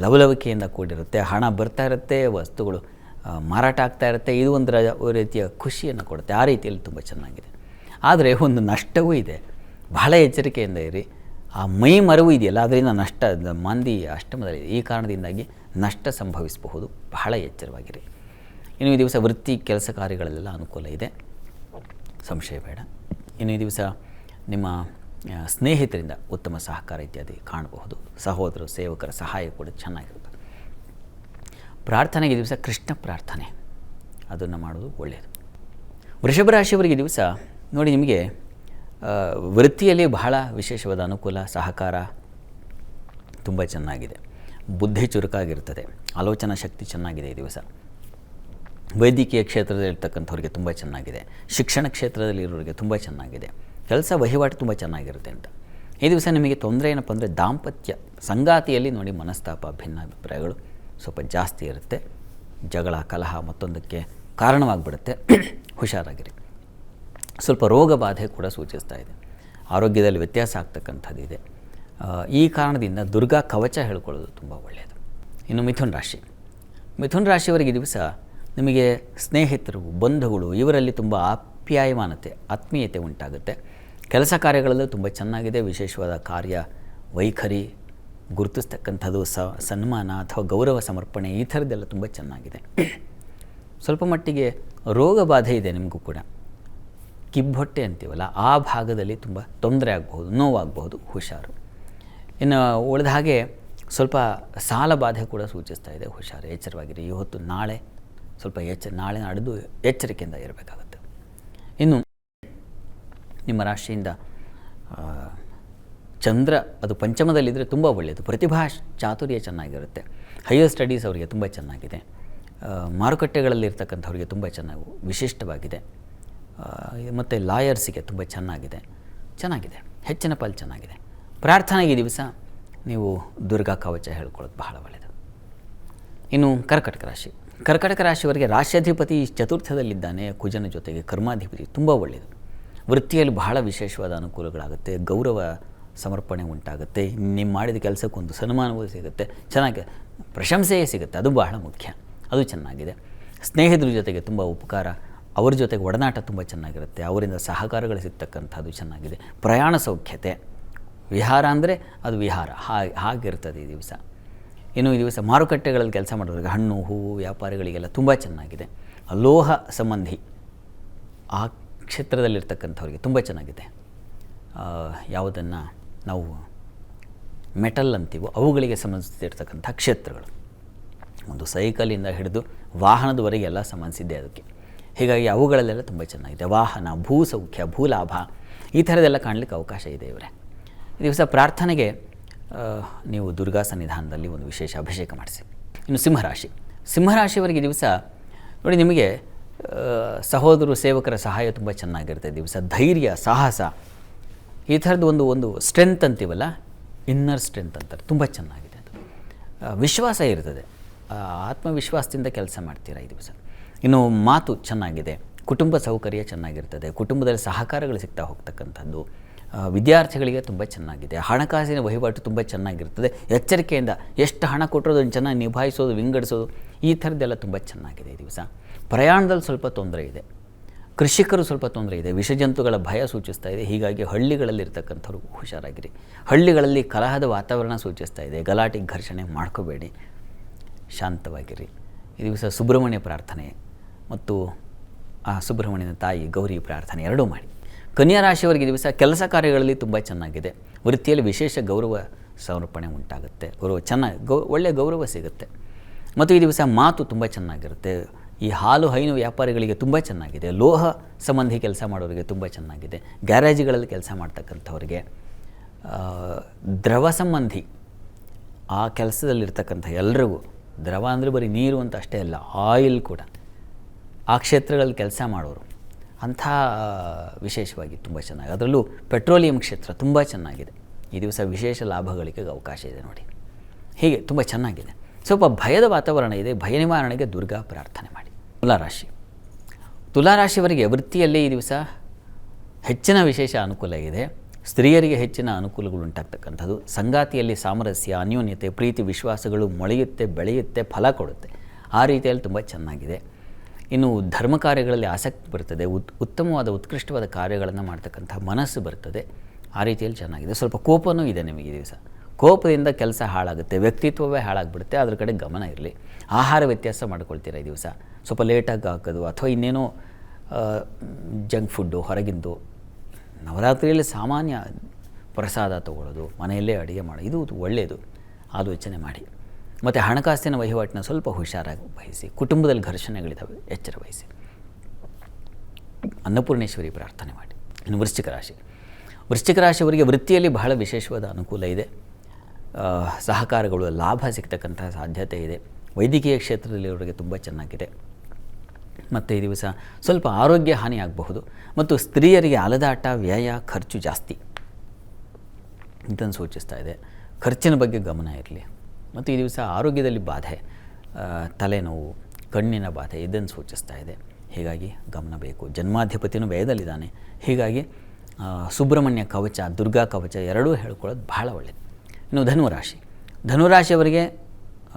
ಲವಲವಿಕೆಯಿಂದ ಕೂಡಿರುತ್ತೆ. ಹಣ ಬರ್ತಾ ಇರುತ್ತೆ, ವಸ್ತುಗಳು ಮಾರಾಟ ಆಗ್ತಾ ಇರುತ್ತೆ. ಇದು ಒಂದು ರೀತಿಯ ಖುಷಿಯನ್ನು ಕೊಡುತ್ತೆ. ಆ ರೀತಿಯಲ್ಲಿ ತುಂಬ ಚೆನ್ನಾಗಿದೆ. ಆದರೆ ಒಂದು ನಷ್ಟವೂ ಇದೆ. ಬಹಳ ಎಚ್ಚರಿಕೆಯಿಂದ ಇರಿ. ಆ ಮೈ ಮರವು ಇದೆಯಲ್ಲ, ಅದರಿಂದ ನಷ್ಟ ಮಂದಿ ಅಷ್ಟಮದಲ್ಲಿ ಈ ಕಾರಣದಿಂದಾಗಿ ನಷ್ಟ ಸಂಭವಿಸಬಹುದು. ಬಹಳ ಎಚ್ಚರವಾಗಿರಿ. ಇನ್ನು ಈ ದಿವಸ ವೃತ್ತಿ ಕೆಲಸ ಕಾರ್ಯಗಳಲ್ಲೆಲ್ಲ ಅನುಕೂಲ ಇದೆ. ಸಂಶಯ ಬೇಡ. ಇನ್ನು ಈ ದಿವಸ ನಿಮ್ಮ ಸ್ನೇಹಿತರಿಂದ ಉತ್ತಮ ಸಹಕಾರ ಇತ್ಯಾದಿ ಕಾಣಬಹುದು. ಸಹೋದರ, ಸೇವಕರ ಸಹಾಯ ಕೂಡ ಚೆನ್ನಾಗಿರುತ್ತೆ. ಪ್ರಾರ್ಥನೆಗೆ ದಿವಸ ಕೃಷ್ಣ ಪ್ರಾರ್ಥನೆ. ಅದನ್ನು ಮಾಡೋದು ಒಳ್ಳೆಯದು ವೃಷಭ ರಾಶಿಯವರಿಗೆ ದಿವಸ ನೋಡಿ ನಿಮಗೆ ವೃತ್ತಿಯಲ್ಲಿ ಬಹಳ ವಿಶೇಷವಾದ ಅನುಕೂಲ, ಸಹಕಾರ ತುಂಬ ಚೆನ್ನಾಗಿದೆ. ಬುದ್ಧಿ ಚುರುಕಾಗಿರ್ತದೆ. ಆಲೋಚನಾ ಶಕ್ತಿ ಚೆನ್ನಾಗಿದೆ ಈ ದಿವಸ. ವೈದ್ಯಕೀಯ ಕ್ಷೇತ್ರದಲ್ಲಿರ್ತಕ್ಕಂಥವ್ರಿಗೆ ತುಂಬ ಚೆನ್ನಾಗಿದೆ. ಶಿಕ್ಷಣ ಕ್ಷೇತ್ರದಲ್ಲಿ ಇರೋರಿಗೆ ತುಂಬ ಚೆನ್ನಾಗಿದೆ. ಕೆಲಸ ವಹಿವಾಟು ತುಂಬ ಚೆನ್ನಾಗಿರುತ್ತೆ ಅಂತ. ಈ ದಿವಸ ನಿಮಗೆ ತೊಂದರೆ ಏನಪ್ಪ ಅಂದರೆ ದಾಂಪತ್ಯ ಸಂಗಾತಿಯಲ್ಲಿ ನೋಡಿ ಮನಸ್ತಾಪ, ಭಿನ್ನಾಭಿಪ್ರಾಯಗಳು ಸ್ವಲ್ಪ ಜಾಸ್ತಿ ಇರುತ್ತೆ. ಜಗಳ, ಕಲಹ ಮತ್ತೊಂದಕ್ಕೆ ಕಾರಣವಾಗಿಬಿಡುತ್ತೆ. ಹುಷಾರಾಗಿರಿ. ಸ್ವಲ್ಪ ರೋಗ ಬಾಧೆ ಕೂಡ ಸೂಚಿಸ್ತಾ ಇದೆ. ಆರೋಗ್ಯದಲ್ಲಿ ವ್ಯತ್ಯಾಸ ಆಗ್ತಕ್ಕಂಥದ್ದು ಇದೆ. ಈ ಕಾರಣದಿಂದ ದುರ್ಗಾ ಕವಚ ಹೇಳ್ಕೊಳ್ಳೋದು ತುಂಬ ಒಳ್ಳೆಯದು ಇನ್ನು ಮಿಥುನ್ ರಾಶಿ. ಮಿಥುನ್ ರಾಶಿಯವರಿಗೆ ದಿವಸ ನಿಮಗೆ ಸ್ನೇಹಿತರು, ಬಂಧುಗಳು ಇವರಲ್ಲಿ ತುಂಬ ಆಪ್ಯಾಯಮಾನತೆ, ಆತ್ಮೀಯತೆ ಉಂಟಾಗುತ್ತೆ. ಕೆಲಸ ಕಾರ್ಯಗಳಲ್ಲೂ ತುಂಬ ಚೆನ್ನಾಗಿದೆ. ವಿಶೇಷವಾದ ಕಾರ್ಯ, ವೈಖರಿ, ಗುರುತಿಸ್ತಕ್ಕಂಥದ್ದು ಸ, ಸನ್ಮಾನ ಅಥವಾ ಗೌರವ, ಸಮರ್ಪಣೆ ಈ ಥರದ್ದೆಲ್ಲ ತುಂಬ ಚೆನ್ನಾಗಿದೆ. ಸ್ವಲ್ಪ ಮಟ್ಟಿಗೆ ರೋಗ ಬಾಧೆ ಇದೆ ನಿಮಗೂ ಕೂಡ. ಕಿಬ್ಬೊಟ್ಟೆ ಅಂತೀವಲ್ಲ, ಆ ಭಾಗದಲ್ಲಿ ತುಂಬ ತೊಂದರೆ ಆಗಬಹುದು, ನೋವಾಗಬಹುದು, ಹುಷಾರು. ಇನ್ನು ಉಳಿದ ಹಾಗೆ ಸ್ವಲ್ಪ ಸಾಲ ಬಾಧೆ ಕೂಡ ಸೂಚಿಸ್ತಾ ಇದೆ, ಹುಷಾರು, ಎಚ್ಚರವಾಗಿರಿ. ಇವತ್ತು ನಾಳೆ ಸ್ವಲ್ಪ ಎಚ್ಚ, ನಾಳೆ ನಡೆದು ಎಚ್ಚರಿಕೆಯಿಂದ ಇರಬೇಕಾಗುತ್ತೆ. ಇನ್ನು ನಿಮ್ಮ ರಾಶಿಯಿಂದ ಚಂದ್ರ ಅದು ಪಂಚಮದಲ್ಲಿದ್ದರೆ ತುಂಬ ಒಳ್ಳೆಯದು. ಪ್ರತಿಭಾ ಚಾತುರ್ಯ ಚೆನ್ನಾಗಿರುತ್ತೆ. ಹೈಯರ್ ಸ್ಟಡೀಸ್ ಅವರಿಗೆ ತುಂಬ ಚೆನ್ನಾಗಿದೆ. ಮಾರುಕಟ್ಟೆಗಳಲ್ಲಿ ಮಾರುಕಟ್ಟೆಗಳಲ್ಲಿರ್ತಕ್ಕಂಥವ್ರಿಗೆ ತುಂಬ ಚೆನ್ನಾಗಿ, ವಿಶಿಷ್ಟವಾಗಿದೆ. ಮತ್ತು ಲಾಯರ್ಸಿಗೆ ತುಂಬ ಚೆನ್ನಾಗಿದೆ. ಚೆನ್ನಾಗಿದೆ. ಹೆಚ್ಚಿನ ಪಾಲು ಚೆನ್ನಾಗಿದೆ. ಪ್ರಾರ್ಥನೆಗೆ ದಿವಸ ನೀವು ದುರ್ಗಾ ಕವಚ ಹೇಳ್ಕೊಳ್ಳೋದು ಬಹಳ ಒಳ್ಳೆಯದು. ಇನ್ನು ಕರ್ಕಟಕ ರಾಶಿ. ಕರ್ಕಟಕ ರಾಶಿಯವರಿಗೆ ರಾಶ್ಯಾಧಿಪತಿ ಚತುರ್ಥದಲ್ಲಿದ್ದಾನೆ. ಕುಜನ ಜೊತೆಗೆ ಕರ್ಮಾಧಿಪತಿ ತುಂಬ ಒಳ್ಳೆಯದು. ವೃತ್ತಿಯಲ್ಲಿ ಬಹಳ ವಿಶೇಷವಾದ ಅನುಕೂಲಗಳಾಗುತ್ತೆ, ಗೌರವ ಸಮರ್ಪಣೆ ಉಂಟಾಗುತ್ತೆ ನಿಮ್ಮ ಮಾಡಿದ ಕೆಲಸಕ್ಕೊಂದು ಸನ್ಮಾನವೂ ಸಿಗುತ್ತೆ, ಚೆನ್ನಾಗಿ ಪ್ರಶಂಸೆಯೇ ಸಿಗುತ್ತೆ, ಅದು ಬಹಳ ಮುಖ್ಯ, ಅದು ಚೆನ್ನಾಗಿದೆ. ಸ್ನೇಹಿತರ ಜೊತೆಗೆ ತುಂಬ ಉಪಕಾರ, ಅವ್ರ ಜೊತೆಗೆ ಒಡನಾಟ ತುಂಬ ಚೆನ್ನಾಗಿರುತ್ತೆ, ಅವರಿಂದ ಸಹಕಾರಗಳು ಸಿಗ್ತಕ್ಕಂಥದ್ದು ಚೆನ್ನಾಗಿದೆ. ಪ್ರಯಾಣ ಸೌಖ್ಯತೆ, ವಿಹಾರ ಅಂದರೆ ಅದು ವಿಹಾರ ಹಾಗೆ ಹಾಗಿರ್ತದೆ ಈ ದಿವಸ. ಇನ್ನು ಈ ದಿವಸ ಮಾರುಕಟ್ಟೆಗಳಲ್ಲಿ ಕೆಲಸ ಮಾಡೋರಿಗೆ ಹಣ್ಣು, ಹೂವು, ವ್ಯಾಪಾರಿಗಳಿಗೆಲ್ಲ ತುಂಬ ಚೆನ್ನಾಗಿದೆ. ಲೋಹ ಸಂಬಂಧಿ, ಆ ಕ್ಷೇತ್ರದಲ್ಲಿರ್ತಕ್ಕಂಥವ್ರಿಗೆ ತುಂಬ ಚೆನ್ನಾಗಿದೆ. ಯಾವುದನ್ನು ನಾವು ಮೆಟಲ್ ಅಂತೀವೋ ಅವುಗಳಿಗೆ ಸಂಬಂಧಿಸಿರ್ತಕ್ಕಂಥ ಕ್ಷೇತ್ರಗಳು. ಒಂದು ಸೈಕಲಿಂದ ಹಿಡಿದು ವಾಹನದವರೆಗೆ ಎಲ್ಲ ಸಂಬಂಧಿಸಿದ್ದೆ ಅದಕ್ಕೆ. ಹೀಗಾಗಿ ಅವುಗಳಲ್ಲೆಲ್ಲ ತುಂಬ ಚೆನ್ನಾಗಿದೆ. ವಾಹನ ಭೂ ಸೌಖ್ಯ ಭೂಲಾಭ, ಈ ಥರದ್ದೆಲ್ಲ ಕಾಣಲಿಕ್ಕೆ ಅವಕಾಶ ಇದೆ ಇವರೇ. ದಿವಸ ಪ್ರಾರ್ಥನೆಗೆ ನೀವು ದುರ್ಗಾ ಸನ್ನಿಧಾನದಲ್ಲಿ ಒಂದು ವಿಶೇಷ ಅಭಿಷೇಕ ಮಾಡಿಸಿ. ಇನ್ನು ಸಿಂಹರಾಶಿ. ಸಿಂಹರಾಶಿಯವರಿಗೆ ದಿವಸ ನೋಡಿ ನಿಮಗೆ ಸಹೋದರ ಸೇವಕರ ಸಹಾಯ ತುಂಬ ಚೆನ್ನಾಗಿರುತ್ತೆ. ದಿವಸ ಧೈರ್ಯ, ಸಾಹಸ, ಈ ಥರದ್ದು ಒಂದು ಒಂದು ಸ್ಟ್ರೆಂತ್ ಅಂತೀವಲ್ಲ ಇನ್ನರ್ ಸ್ಟ್ರೆಂತ್ ಅಂತಾರೆ. ತುಂಬ ಚೆನ್ನಾಗಿದೆ ಅದು. ವಿಶ್ವಾಸ ಇರ್ತದೆ. ಆತ್ಮವಿಶ್ವಾಸದಿಂದ ಕೆಲಸ ಮಾಡ್ತೀರಾ ಈ ದಿವಸ? ಇನ್ನು ಮಾತು ಚೆನ್ನಾಗಿದೆ. ಕುಟುಂಬ ಸೌಕರ್ಯ ಚೆನ್ನಾಗಿರ್ತದೆ. ಕುಟುಂಬದಲ್ಲಿ ಸಹಕಾರಗಳು ಸಿಗ್ತಾ ಹೋಗ್ತಕ್ಕಂಥದ್ದು. ವಿದ್ಯಾರ್ಥಿಗಳಿಗೆ ತುಂಬ ಚೆನ್ನಾಗಿದೆ. ಹಣಕಾಸಿನ ವಹಿವಾಟು ತುಂಬ ಚೆನ್ನಾಗಿರ್ತದೆ. ಎಚ್ಚರಿಕೆಯಿಂದ ಎಷ್ಟು ಹಣ ಕೊಟ್ಟರೋದನ್ನು ಚೆನ್ನಾಗಿ ನಿಭಾಯಿಸೋದು, ವಿಂಗಡಿಸೋದು, ಈ ಥರದ್ದೆಲ್ಲ ತುಂಬ ಚೆನ್ನಾಗಿದೆ ಈ ದಿವಸ. ಪ್ರಯಾಣದಲ್ಲಿ ಸ್ವಲ್ಪ ತೊಂದರೆ ಇದೆ. ಕೃಷಿಕರು ಸ್ವಲ್ಪ ತೊಂದರೆ ಇದೆ. ವಿಷಜಂತುಗಳ ಭಯ ಸೂಚಿಸ್ತಾ ಇದೆ. ಹೀಗಾಗಿ ಹಳ್ಳಿಗಳಲ್ಲಿರ್ತಕ್ಕಂಥವ್ರು ಹುಷಾರಾಗಿರಿ. ಹಳ್ಳಿಗಳಲ್ಲಿ ಕಲಹದ ವಾತಾವರಣ ಸೂಚಿಸ್ತಾ ಇದೆ. ಗಲಾಟೆ, ಘರ್ಷಣೆ ಮಾಡ್ಕೋಬೇಡಿ. ಶಾಂತವಾಗಿರಿ. ಈ ದಿವಸ ಸುಬ್ರಹ್ಮಣ್ಯ ಪ್ರಾರ್ಥನೆ ಮತ್ತು ಆ ಸುಬ್ರಹ್ಮಣ್ಯನ ತಾಯಿ ಗೌರಿ ಪ್ರಾರ್ಥನೆ ಎರಡೂ ಮಾಡಿ. ಕನ್ಯಾ ರಾಶಿಯವರಿಗೆ ದಿವಸ ಕೆಲಸ ಕಾರ್ಯಗಳಲ್ಲಿ ತುಂಬ ಚೆನ್ನಾಗಿದೆ. ವೃತ್ತಿಯಲ್ಲಿ ವಿಶೇಷ ಗೌರವ ಸಮರ್ಪಣೆ ಉಂಟಾಗುತ್ತೆ. ಗೌರವ ಚೆನ್ನಾಗಿ ಗೌ ಒಳ್ಳೆಯ ಗೌರವ ಸಿಗುತ್ತೆ. ಮತ್ತು ಈ ದಿವಸ ಮಾತು ತುಂಬ ಚೆನ್ನಾಗಿರುತ್ತೆ. ಈ ಹಾಲು ಹೈನು ವ್ಯಾಪಾರಿಗಳಿಗೆ ತುಂಬ ಚೆನ್ನಾಗಿದೆ. ಲೋಹ ಸಂಬಂಧಿ ಕೆಲಸ ಮಾಡೋರಿಗೆ ತುಂಬ ಚೆನ್ನಾಗಿದೆ. ಗ್ಯಾರೇಜ್ಗಳಲ್ಲಿ ಕೆಲಸ ಮಾಡ್ತಕ್ಕಂಥವ್ರಿಗೆ ದ್ರವ ಸಂಬಂಧಿ ಆ ಕೆಲಸದಲ್ಲಿರ್ತಕ್ಕಂಥ ಎಲ್ರಿಗೂ, ದ್ರವ ಅಂದರೆ ಬರೀ ನೀರು ಅಂತ ಅಷ್ಟೇ ಅಲ್ಲ, ಆಯಿಲ್ ಕೂಡ, ಆ ಕ್ಷೇತ್ರಗಳಲ್ಲಿ ಕೆಲಸ ಮಾಡೋರು ಅಂಥ ವಿಶೇಷವಾಗಿ ತುಂಬ ಚೆನ್ನಾಗಿ. ಅದರಲ್ಲೂ ಪೆಟ್ರೋಲಿಯಂ ಕ್ಷೇತ್ರ ತುಂಬ ಚೆನ್ನಾಗಿದೆ. ಈ ದಿವಸ ವಿಶೇಷ ಲಾಭಗಳಿಗೆ ಅವಕಾಶ ಇದೆ ನೋಡಿ. ಹೀಗೆ ತುಂಬ ಚೆನ್ನಾಗಿದೆ. ಸ್ವಲ್ಪ ಭಯದ ವಾತಾವರಣ ಇದೆ. ಭಯ ನಿವಾರಣೆಗೆ ದುರ್ಗಾ ಪ್ರಾರ್ಥನೆ ಮಾಡಿ. ತುಲಾರಾಶಿ. ತುಲಾರಾಶಿಯವರಿಗೆ ವೃತ್ತಿಯಲ್ಲಿ ಈ ದಿವಸ ಹೆಚ್ಚಿನ ವಿಶೇಷ ಅನುಕೂಲ ಇದೆ. ಸ್ತ್ರೀಯರಿಗೆ ಹೆಚ್ಚಿನ ಅನುಕೂಲಗಳು ಉಂಟಾಗ್ತಕ್ಕಂಥದ್ದು. ಸಂಗಾತಿಯಲ್ಲಿ ಸಾಮರಸ್ಯ, ಅನ್ಯೋನ್ಯತೆ, ಪ್ರೀತಿ, ವಿಶ್ವಾಸಗಳು ಮೊಳೆಯುತ್ತೆ, ಬೆಳೆಯುತ್ತೆ, ಫಲ ಕೊಡುತ್ತೆ. ಆ ರೀತಿಯಲ್ಲಿ ತುಂಬ ಚೆನ್ನಾಗಿದೆ. ಇನ್ನು ಧರ್ಮ ಕಾರ್ಯಗಳಲ್ಲಿ ಆಸಕ್ತಿ ಬರ್ತದೆ. ಉತ್, ಉತ್ತಮವಾದ, ಉತ್ಕೃಷ್ಟವಾದ ಕಾರ್ಯಗಳನ್ನು ಮಾಡ್ತಕ್ಕಂಥ ಮನಸ್ಸು ಬರ್ತದೆ. ಆ ರೀತಿಯಲ್ಲಿ ಚೆನ್ನಾಗಿದೆ. ಸ್ವಲ್ಪ ಕೋಪನೂ ಇದೆ ನಿಮಗೆ ಈ ದಿವಸ. ಕೋಪದಿಂದ ಕೆಲಸ ಹಾಳಾಗುತ್ತೆ, ವ್ಯಕ್ತಿತ್ವವೇ ಹಾಳಾಗ್ಬಿಡುತ್ತೆ, ಅದ್ರ ಕಡೆ ಗಮನ ಇರಲಿ. ಆಹಾರ ವ್ಯತ್ಯಾಸ ಮಾಡ್ಕೊಳ್ತೀರಾ ಈ ದಿವಸ? ಸ್ವಲ್ಪ ಲೇಟಾಗಿ ಹಾಕೋದು ಅಥವಾ ಇನ್ನೇನೋ ಜಂಕ್ ಫುಡ್ಡು, ಹೊರಗಿಂದು. ನವರಾತ್ರಿಯಲ್ಲಿ ಸಾಮಾನ್ಯ ಪ್ರಸಾದ ತಗೊಳ್ಳೋದು, ಮನೆಯಲ್ಲೇ ಅಡುಗೆ ಮಾಡೋದು ಇದು ಒಳ್ಳೆಯದು ಆಲೋಚನೆ ಮಾಡಿ. ಮತ್ತು ಹಣಕಾಸಿನ ವಹಿವಾಟಿನ ಸ್ವಲ್ಪ ಹುಷಾರಾಗಿ ವಹಿಸಿ, ಕುಟುಂಬದಲ್ಲಿ ಘರ್ಷಣೆಗಳಿದ್ದಾವೆ, ಎಚ್ಚರ ವಹಿಸಿ. ಅನ್ನಪೂರ್ಣೇಶ್ವರಿ ಪ್ರಾರ್ಥನೆ ಮಾಡಿ. ಇನ್ನು ವೃಶ್ಚಿಕ ರಾಶಿ. ವೃಶ್ಚಿಕ ರಾಶಿಯವರಿಗೆ ವೃತ್ತಿಯಲ್ಲಿ ಬಹಳ ವಿಶೇಷವಾದ ಅನುಕೂಲ ಇದೆ. ಸಹಕಾರಗಳು, ಲಾಭ ಸಿಗ್ತಕ್ಕಂತಹ ಸಾಧ್ಯತೆ ಇದೆ. ವೈದ್ಯಕೀಯ ಕ್ಷೇತ್ರದಲ್ಲಿ ಅವರಿಗೆ ತುಂಬ ಚೆನ್ನಾಗಿದೆ. ಮತ್ತು ಈ ದಿವಸ ಸ್ವಲ್ಪ ಆರೋಗ್ಯ ಹಾನಿ ಆಗಬಹುದು. ಮತ್ತು ಸ್ತ್ರೀಯರಿಗೆ ಅಲದಾಟ, ವ್ಯಯ, ಖರ್ಚು ಜಾಸ್ತಿ. ಇದನ್ನು ಸೂಚಿಸ್ತಾ ಇದೆ. ಖರ್ಚಿನ ಬಗ್ಗೆ ಗಮನ ಇರಲಿ. ಮತ್ತು ಈ ದಿವಸ ಆರೋಗ್ಯದಲ್ಲಿ ಬಾಧೆ ತಲೆನೋವು, ಕಣ್ಣಿನ ಬಾಧೆ ಇದನ್ನು ಸೂಚಿಸ್ತಾ ಇದೆ. ಹೀಗಾಗಿ ಗಮನ ಬೇಕು. ಜನ್ಮಾಧಿಪತಿನೂ ವ್ಯಯದಲ್ಲಿದ್ದಾನೆ. ಹೀಗಾಗಿ ಸುಬ್ರಹ್ಮಣ್ಯ ಕವಚ, ದುರ್ಗಾ ಕವಚ ಎರಡೂ ಹೇಳ್ಕೊಳ್ಳೋದು ಬಹಳ ಒಳ್ಳೆಯದು ಇನ್ನು ಧನುರಾಶಿ. ಧನುರಾಶಿಯವರಿಗೆ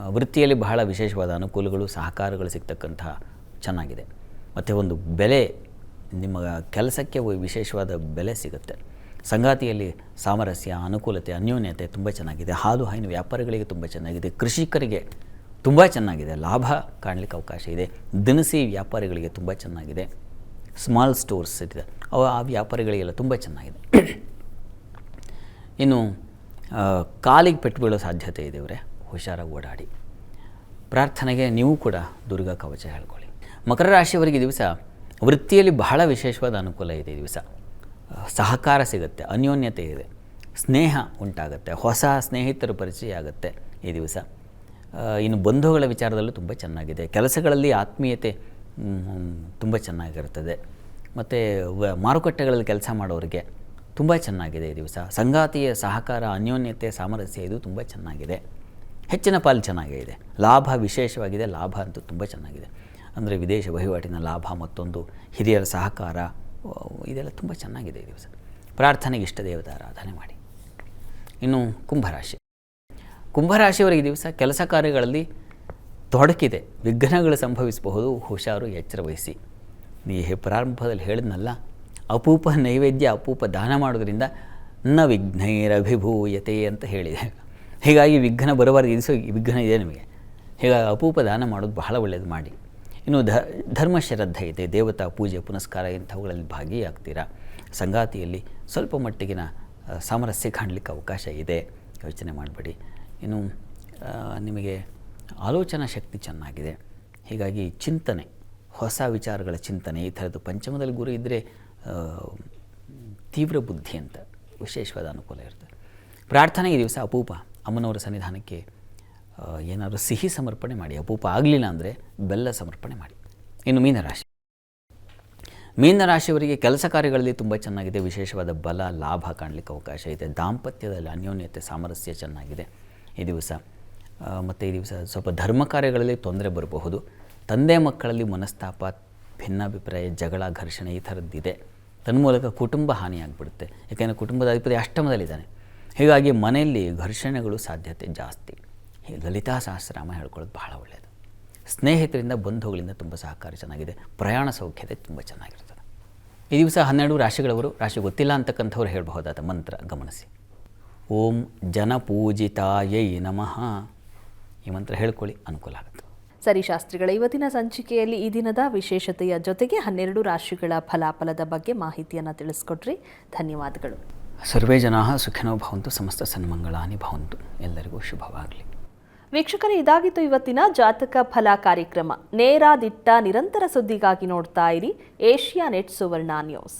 ವೃತ್ತಿಯಲ್ಲಿ ಬಹಳ ವಿಶೇಷವಾದ ಅನುಕೂಲಗಳು, ಸಹಕಾರಗಳು ಸಿಗ್ತಕ್ಕಂತಹ ಚೆನ್ನಾಗಿದೆ. ಮತ್ತು ಒಂದು ಬೆಲೆ, ನಿಮ್ಮ ಕೆಲಸಕ್ಕೆ ವಿಶೇಷವಾದ ಬೆಲೆ ಸಿಗುತ್ತೆ. ಸಂಗಾತಿಯಲ್ಲಿ ಸಾಮರಸ್ಯ, ಅನುಕೂಲತೆ, ಅನ್ಯೋನ್ಯತೆ ತುಂಬ ಚೆನ್ನಾಗಿದೆ. ಹಾಲು ಹೈನು ವ್ಯಾಪಾರಿಗಳಿಗೆ ತುಂಬ ಚೆನ್ನಾಗಿದೆ. ಕೃಷಿಕರಿಗೆ ತುಂಬ ಚೆನ್ನಾಗಿದೆ. ಲಾಭ ಕಾಣಲಿಕ್ಕೆ ಅವಕಾಶ ಇದೆ. ದಿನಸಿ ವ್ಯಾಪಾರಿಗಳಿಗೆ ತುಂಬ ಚೆನ್ನಾಗಿದೆ. ಸ್ಮಾಲ್ ಸ್ಟೋರ್ಸ್ ಇದೆ. ಅವು, ಆ ವ್ಯಾಪಾರಿಗಳಿಗೆಲ್ಲ ತುಂಬ ಚೆನ್ನಾಗಿದೆ. ಇನ್ನು ಕಾಲಿಗೆ ಪೆಟ್ಟು ಬೀಳೋ ಸಾಧ್ಯತೆ ಇದೆ ಇವರೇ. ಹುಷಾರಾಗಿ ಓಡಾಡಿ. ಪ್ರಾರ್ಥನೆಗೆ ನೀವು ಕೂಡ ದುರ್ಗಾ ಕವಚ ಹೇಳ್ಕೊಳ್ಳಿ. ಮಕರ ರಾಶಿಯವರಿಗೆ ದಿವಸ ವೃತ್ತಿಯಲ್ಲಿ ಬಹಳ ವಿಶೇಷವಾದ ಅನುಕೂಲ ಇದೆ ದಿವಸ. ಸಹಕಾರ ಸಿಗುತ್ತೆ, ಅನ್ಯೋನ್ಯತೆ ಇದೆ, ಸ್ನೇಹ ಉಂಟಾಗುತ್ತೆ, ಹೊಸ ಸ್ನೇಹಿತರ ಪರಿಚಯ ಆಗುತ್ತೆ ಈ ದಿವಸ. ಇನ್ನು ಬಂಧುಗಳ ವಿಚಾರದಲ್ಲೂ ತುಂಬ ಚೆನ್ನಾಗಿದೆ. ಕೆಲಸಗಳಲ್ಲಿ ಆತ್ಮೀಯತೆ ತುಂಬ ಚೆನ್ನಾಗಿರ್ತದೆ ಮತ್ತು ಮಾರುಕಟ್ಟೆಗಳಲ್ಲಿ ಕೆಲಸ ಮಾಡೋರಿಗೆ ತುಂಬ ಚೆನ್ನಾಗಿದೆ ಈ ದಿವಸ. ಸಂಗಾತಿಯ ಸಹಕಾರ, ಅನ್ಯೋನ್ಯತೆ, ಸಾಮರಸ್ಯ ಇದು ತುಂಬ ಚೆನ್ನಾಗಿದೆ. ಹೆಚ್ಚಿನ ಪಾಲು ಚೆನ್ನಾಗಿದೆ. ಲಾಭ ವಿಶೇಷವಾಗಿದೆ. ಲಾಭ ಅಂತೂ ತುಂಬ ಚೆನ್ನಾಗಿದೆ. ಅಂದರೆ ವಿದೇಶ ವಹಿವಾಟಿನ ಲಾಭ ಮತ್ತೊಂದು, ಹಿರಿಯರ ಸಹಕಾರ ಇದೆಲ್ಲ ತುಂಬ ಚೆನ್ನಾಗಿದೆ ಈ ದಿವಸ. ಪ್ರಾರ್ಥನೆಗೆ ಇಷ್ಟ ದೇವತಾ, ಆರಾಧನೆ ಮಾಡಿ. ಇನ್ನು ಕುಂಭರಾಶಿ. ಕುಂಭರಾಶಿಯವರಿಗೆ ದಿವಸ ಕೆಲಸ ಕಾರ್ಯಗಳಲ್ಲಿ ತೊಡಕಿದೆ. ವಿಘ್ನಗಳು ಸಂಭವಿಸಬಹುದು. ಹುಷಾರು ಎಚ್ಚರ ವಹಿಸಿ. ನೀ ಪ್ರಾರಂಭದಲ್ಲಿ ಹೇಳಿದ್ನಲ್ಲ ಅಪೂಪ ನೈವೇದ್ಯ, ಅಪೂಪ ದಾನ ಮಾಡೋದ್ರಿಂದ ನ ವಿಘ್ನೈರಭಿಭೂಯತೆ ಅಂತ ಹೇಳಿದೆ. ಹೀಗಾಗಿ ವಿಘ್ನ ಬರಬಾರ್ದು ಇದು ಸ- ವಿಘ್ನ ಇದೆ ನಿಮಗೆ. ಹೀಗಾಗಿ ಅಪೂಪ ದಾನ ಮಾಡೋದು ಬಹಳ ಒಳ್ಳೆಯದು ಮಾಡಿ. ಇನ್ನು ಧ, ಧರ್ಮ ಶ್ರದ್ಧೆ ಇದೆ, ದೇವತಾ ಪೂಜೆ, ಪುನಸ್ಕಾರ ಇಂಥವುಗಳಲ್ಲಿ ಭಾಗಿಯಾಗ್ತೀರಾ? ಸಂಗಾತಿಯಲ್ಲಿ ಸ್ವಲ್ಪ ಮಟ್ಟಿಗಿನ ಸಾಮರಸ್ಯ ಕಾಣಲಿಕ್ಕೆ ಅವಕಾಶ ಇದೆ. ಯೋಚನೆ ಮಾಡಬೇಡಿ. ಇನ್ನು ನಿಮಗೆ ಆಲೋಚನಾ ಶಕ್ತಿ ಚೆನ್ನಾಗಿದೆ. ಹೀಗಾಗಿ ಚಿಂತನೆ, ಹೊಸ ವಿಚಾರಗಳ ಚಿಂತನೆ, ಈ ಥರದ್ದು ಪಂಚಮದಲ್ಲಿ ಗುರು ಇದ್ದರೆ ತೀವ್ರ ಬುದ್ಧಿ ಅಂತ, ವಿಶೇಷವಾದ ಅನುಕೂಲ ಇರ್ತದೆ ಪ್ರಾರ್ಥನೆ ಈ ದಿವಸ ಅಪೂಪ, ಅಮ್ಮನವರ ಸನ್ನಿಧಾನಕ್ಕೆ ಏನಾದರೂ ಸಿಹಿ ಸಮರ್ಪಣೆ ಮಾಡಿ. ಅಪೂಪ ಆಗಲಿಲ್ಲ ಅಂದರೆ ಬೆಲ್ಲ ಸಮರ್ಪಣೆ ಮಾಡಿ. ಇನ್ನು ಮೀನರಾಶಿ. ಮೀನರಾಶಿಯವರಿಗೆ ಕೆಲಸ ಕಾರ್ಯಗಳಲ್ಲಿ ತುಂಬ ಚೆನ್ನಾಗಿದೆ. ವಿಶೇಷವಾದ ಬಲ, ಲಾಭ ಕಾಣಲಿಕ್ಕೆ ಅವಕಾಶ ಇದೆ. ದಾಂಪತ್ಯದಲ್ಲಿ ಅನ್ಯೋನ್ಯತೆ, ಸಾಮರಸ್ಯ ಚೆನ್ನಾಗಿದೆ ಈ ದಿವಸ. ಮತ್ತು ಈ ದಿವಸ ಸ್ವಲ್ಪ ಧರ್ಮ ಕಾರ್ಯಗಳಲ್ಲಿ ತೊಂದರೆ ಬರಬಹುದು. ತಂದೆ ಮಕ್ಕಳಲ್ಲಿ ಮನಸ್ತಾಪ, ಭಿನ್ನಾಭಿಪ್ರಾಯ, ಜಗಳ, ಘರ್ಷಣೆ ಈ ಥರದ್ದಿದೆ. ತನ್ಮೂಲಕ ಕುಟುಂಬ ಹಾನಿಯಾಗಿಬಿಡುತ್ತೆ. ಯಾಕೆಂದರೆ ಕುಟುಂಬದ ಅಧಿಪತಿ ಅಷ್ಟಮದಲ್ಲಿದ್ದಾನೆ. ಹೀಗಾಗಿ ಮನೆಯಲ್ಲಿ ಘರ್ಷಣೆಗಳು ಸಾಧ್ಯತೆ ಜಾಸ್ತಿ. ಲಲಿತಾ ಸಹಸ್ರಾಮ ಹೇಳ್ಕೊಳ್ಳೋದು ಬಹಳ ಒಳ್ಳೆಯದು ಸ್ನೇಹಿತರಿಂದ ಬಂಧುಗಳಿಂದ ತುಂಬ ಸಹಕಾರ ಚೆನ್ನಾಗಿದೆ. ಪ್ರಯಾಣ ಸೌಖ್ಯತೆ ತುಂಬ ಚೆನ್ನಾಗಿರ್ತದೆ. ಈ ದಿವಸ ಹನ್ನೆರಡು ರಾಶಿಗಳವರು, ರಾಶಿ ಗೊತ್ತಿಲ್ಲ ಅಂತಕ್ಕಂಥವ್ರು ಹೇಳಬಹುದಾದ ಮಂತ್ರ, ಗಮನಿಸಿ. ಓಂ ಜನಪೂಜಿತಾಯೈ ನಮಃ. ಈ ಮಂತ್ರ ಹೇಳ್ಕೊಳ್ಳಿ, ಅನುಕೂಲ ಆಗುತ್ತೆ. ಸರಿ ಶಾಸ್ತ್ರಿಗಳ ಇವತ್ತಿನ ಸಂಚಿಕೆಯಲ್ಲಿ ಈ ದಿನದ ವಿಶೇಷತೆಯ ಜೊತೆಗೆ ಹನ್ನೆರಡು ರಾಶಿಗಳ ಫಲಾಫಲದ ಬಗ್ಗೆ ಮಾಹಿತಿಯನ್ನು ತಿಳಿಸ್ಕೊಟ್ರಿ. ಧನ್ಯವಾದಗಳು. ಸರ್ವೇ ಜನಾ ಸುಖಿನೋ ಭವಂತು ಸಮಸ್ತ ಸನ್ಮಂಗಳಾನಿ ಭವಂತು. ಎಲ್ಲರಿಗೂ ಶುಭವಾಗಲಿ. ವೀಕ್ಷಕರೇ ಇದಾಗಿತ್ತು ಇವತ್ತಿನ ಜಾತಕ ಫಲ ಕಾರ್ಯಕ್ರಮ. ನೇರ ದಿಟ್ಟ ನಿರಂತರ ಸುದ್ದಿಗಾಗಿ ನೋಡ್ತಾ ಇರಿ Asianet Suvarna news.